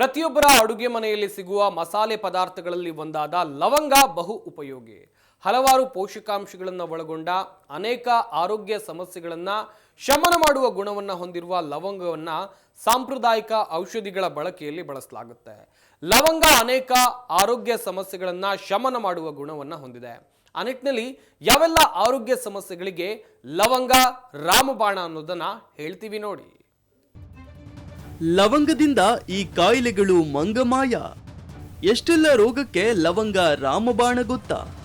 ಪ್ರತಿಯೊಬ್ಬರ ಅಡುಗೆ ಮನೆಯಲ್ಲಿ ಸಿಗುವ ಮಸಾಲೆ ಪದಾರ್ಥಗಳಲ್ಲಿ ಒಂದಾದ ಲವಂಗ ಬಹು ಉಪಯೋಗಿ. ಹಲವಾರು ಪೋಷಕಾಂಶಗಳನ್ನು ಒಳಗೊಂಡ ಅನೇಕ ಆರೋಗ್ಯ ಸಮಸ್ಯೆಗಳನ್ನು ಶಮನ ಮಾಡುವ ಗುಣವನ್ನು ಹೊಂದಿರುವ ಲವಂಗವನ್ನು ಸಾಂಪ್ರದಾಯಿಕ ಔಷಧಿಗಳ ಬಳಕೆಯಲ್ಲಿ ಬಳಸಲಾಗುತ್ತೆ. ಲವಂಗ ಅನೇಕ ಆರೋಗ್ಯ ಸಮಸ್ಯೆಗಳನ್ನು ಶಮನ ಮಾಡುವ ಗುಣವನ್ನು ಹೊಂದಿದೆ. ಆ ನಿಟ್ಟಿನಲ್ಲಿ ಯಾವೆಲ್ಲ ಆರೋಗ್ಯ ಸಮಸ್ಯೆಗಳಿಗೆ ಲವಂಗ ರಾಮಬಾಣ ಅನ್ನೋದನ್ನ ಹೇಳ್ತೀವಿ ನೋಡಿ. ಲವಂಗದಿಂದ ಈ ಕಾಯಿಲೆಗಳು ಮಂಗಮಾಯ. ಎಷ್ಟೆಲ್ಲ ರೋಗಕ್ಕೆ ಲವಂಗ ರಾಮಬಾಣ ಗೊತ್ತಾ?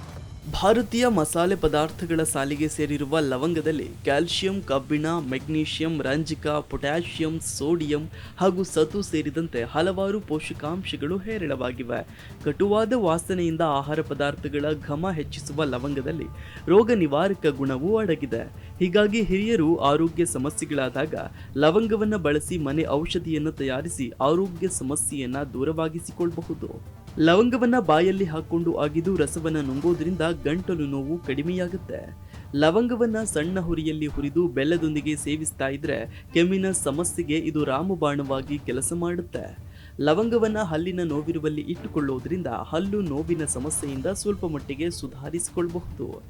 ಭಾರತೀಯ ಮಸಾಲೆ ಪದಾರ್ಥಗಳ ಸಾಲಿಗೆ ಸೇರಿರುವ ಲವಂಗದಲ್ಲಿ ಕ್ಯಾಲ್ಸಿಯಂ ಕಬ್ಬಿಣ, ಮೆಗ್ನೀಷಿಯಂ, ರಂಜಕ, ಪೊಟ್ಯಾಷಿಯಂ, ಸೋಡಿಯಂ ಹಾಗೂ ಸತು ಸೇರಿದಂತೆ ಹಲವಾರು ಪೋಷಕಾಂಶಗಳು ಹೇರಳವಾಗಿವೆ. ಕಟುವಾದ ವಾಸನೆಯಿಂದ ಆಹಾರ ಪದಾರ್ಥಗಳ ಘಮ ಹೆಚ್ಚಿಸುವ ಲವಂಗದಲ್ಲಿ ರೋಗ ನಿವಾರಕ ಗುಣವೂ ಅಡಗಿದೆ. ಹೀಗಾಗಿ ಹಿರಿಯರು ಆರೋಗ್ಯ ಸಮಸ್ಯೆಗಳಾದಾಗ ಲವಂಗವನ್ನು ಬಳಸಿ ಮನೆ ಔಷಧಿಯನ್ನು ತಯಾರಿಸಿ ಆರೋಗ್ಯ ಸಮಸ್ಯೆಯನ್ನು ದೂರವಾಗಿಸಿಕೊಳ್ಳಬಹುದು ಲವಂಗವನ್ನ ಬಾಯಲ್ಲಿ ಹಾಕೊಂಡು ಆಗಿದು ರಸವನ್ನ ನುಂಗೋದ್ರಿಂದ ಗಂಟಲು ನೋವು ಕಡಿಮೆಯಾಗುತ್ತೆ. ಲವಂಗವನ್ನ ಸಣ್ಣ ಹುರಿಯಲ್ಲಿ ಹುರಿದು ಬೆಲ್ಲದೊಂದಿಗೆ ಸೇವಿಸ್ತಾ ಇದ್ರೆ ಕೆಮ್ಮಿನ ಸಮಸ್ಯೆಗೆ ಇದು ರಾಮಬಾಣವಾಗಿ ಕೆಲಸ ಮಾಡುತ್ತೆ. ಲವಂಗವನ್ನ ಹಲ್ಲಿನ ನೋವಿರುವಲ್ಲಿ ಇಟ್ಟುಕೊಳ್ಳೋದ್ರಿಂದ ಹಲ್ಲು ನೋವಿನ ಸಮಸ್ಯೆಯಿಂದ ಸ್ವಲ್ಪ ಮಟ್ಟಿಗೆ ಸುಧಾರಿಸಿಕೊಳ್ಳಬಹುದು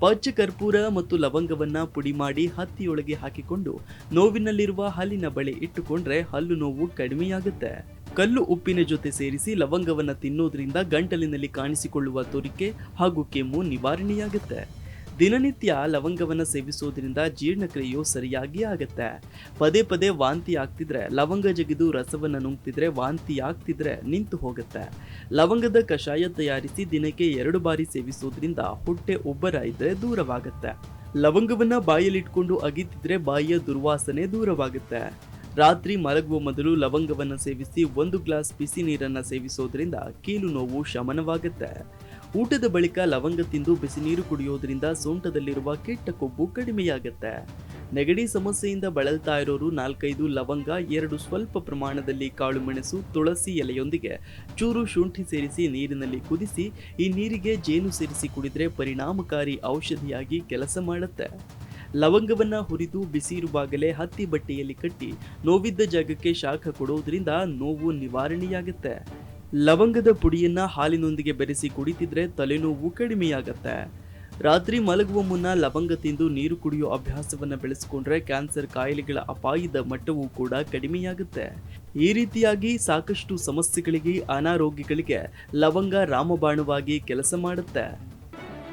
ಪಚ್ಚ ಕರ್ಪೂರ ಮತ್ತು ಲವಂಗವನ್ನ ಪುಡಿ ಮಾಡಿ ಹತ್ತಿಯೊಳಗೆ ಹಾಕಿಕೊಂಡು ನೋವಿನಲ್ಲಿರುವ ಹಲ್ಲಿನ ಬಳಿ ಇಟ್ಟುಕೊಂಡ್ರೆ ಹಲ್ಲು ನೋವು ಕಡಿಮೆಯಾಗುತ್ತೆ. ಕಲ್ಲು ಉಪ್ಪಿನ ಜೊತೆ ಸೇರಿಸಿ ಲವಂಗವನ್ನು ತಿನ್ನೋದ್ರಿಂದ ಗಂಟಲಿನಲ್ಲಿ ಕಾಣಿಸಿಕೊಳ್ಳುವ ತುರಿಕೆ ಹಾಗೂ ಕೆಮ್ಮು ನಿವಾರಣೆಯಾಗುತ್ತೆ. ದಿನನಿತ್ಯ ಲವಂಗವನ್ನು ಸೇವಿಸೋದ್ರಿಂದ ಜೀರ್ಣಕ್ರಿಯೆಯು ಸರಿಯಾಗಿ ಆಗುತ್ತೆ. ಪದೇ ಪದೇ ವಾಂತಿ ಆಗ್ತಿದ್ರೆ, ಲವಂಗ ಜಗಿದು ರಸವನ್ನು ನುಂಗ್ತಿದ್ರೆ ವಾಂತಿ ಆಗ್ತಿದ್ರೆ ನಿಂತು ಹೋಗುತ್ತೆ. ಲವಂಗದ ಕಷಾಯ ತಯಾರಿಸಿ ದಿನಕ್ಕೆ ಎರಡು ಬಾರಿ ಸೇವಿಸೋದ್ರಿಂದ ಹೊಟ್ಟೆ ಉಬ್ಬರ ಇದ್ರೆ ದೂರವಾಗುತ್ತೆ. ಲವಂಗವನ್ನ ಬಾಯಲ್ಲಿಟ್ಕೊಂಡು ಅಗಿತಿದ್ರೆ ಬಾಯಿಯ ದುರ್ವಾಸನೆ ದೂರವಾಗುತ್ತೆ. ರಾತ್ರಿ ಮಲಗುವ ಮೊದಲು ಲವಂಗವನ್ನು ಸೇವಿಸಿ ಒಂದು ಗ್ಲಾಸ್ ಬಿಸಿ ನೀರನ್ನು ಸೇವಿಸೋದ್ರಿಂದ ಕೀಲು ನೋವು ಶಮನವಾಗುತ್ತೆ. ಊಟದ ಬಳಿಕ ಲವಂಗ ತಿಂದು ಬಿಸಿ ನೀರು ಕುಡಿಯೋದ್ರಿಂದ ಸೊಂಟದಲ್ಲಿರುವ ಕೆಟ್ಟ ಕೊಬ್ಬು ಕಡಿಮೆಯಾಗುತ್ತೆ. ನೆಗಡಿ ಸಮಸ್ಯೆಯಿಂದ ಬಳಲ್ತಾ ಇರೋರು ನಾಲ್ಕೈದು, ಲವಂಗ ಎರಡು ಸ್ವಲ್ಪ ಪ್ರಮಾಣದಲ್ಲಿ ಕಾಳುಮೆಣಸು ತುಳಸಿ ಎಲೆಯೊಂದಿಗೆ ಚೂರು ಶುಂಠಿ ಸೇರಿಸಿ ನೀರಿನಲ್ಲಿ ಕುದಿಸಿ ಈ ನೀರಿಗೆ ಜೇನು ಸೇರಿಸಿ ಕುಡಿದ್ರೆ ಪರಿಣಾಮಕಾರಿ ಔಷಧಿಯಾಗಿ ಕೆಲಸ ಮಾಡುತ್ತೆ. ಲವಂಗವನ್ನ ಹುರಿದು ಬಿಸಿ ಇರುವಾಗಲೇ ಹತ್ತಿ ಬಟ್ಟೆಯಲ್ಲಿ ಕಟ್ಟಿ ನೋವಿದ್ದ ಜಾಗಕ್ಕೆ ಶಾಖ ಕೊಡೋದ್ರಿಂದ ನೋವು ನಿವಾರಣೆಯಾಗುತ್ತೆ. ಲವಂಗದ ಪುಡಿಯನ್ನ ಹಾಲಿನೊಂದಿಗೆ ಬೆರೆಸಿ ಕುಡಿತಿದ್ರೆ ತಲೆನೋವು ಕಡಿಮೆಯಾಗತ್ತೆ. ರಾತ್ರಿ ಮಲಗುವ ಮುನ್ನ ಲವಂಗ ತಿಂದು ನೀರು ಕುಡಿಯೋ ಅಭ್ಯಾಸವನ್ನು ಬೆಳೆಸಿಕೊಂಡ್ರೆ ಕ್ಯಾನ್ಸರ್ ಕಾಯಿಲೆಗಳ ಅಪಾಯದ ಮಟ್ಟವೂ ಕೂಡ ಕಡಿಮೆಯಾಗುತ್ತೆ. ಈ ರೀತಿಯಾಗಿ ಸಾಕಷ್ಟು ಸಮಸ್ಯೆಗಳಿಗೆ, ಅನಾರೋಗ್ಯಗಳಿಗೆ ಲವಂಗ ರಾಮಬಾಣವಾಗಿ ಕೆಲಸ ಮಾಡುತ್ತೆ.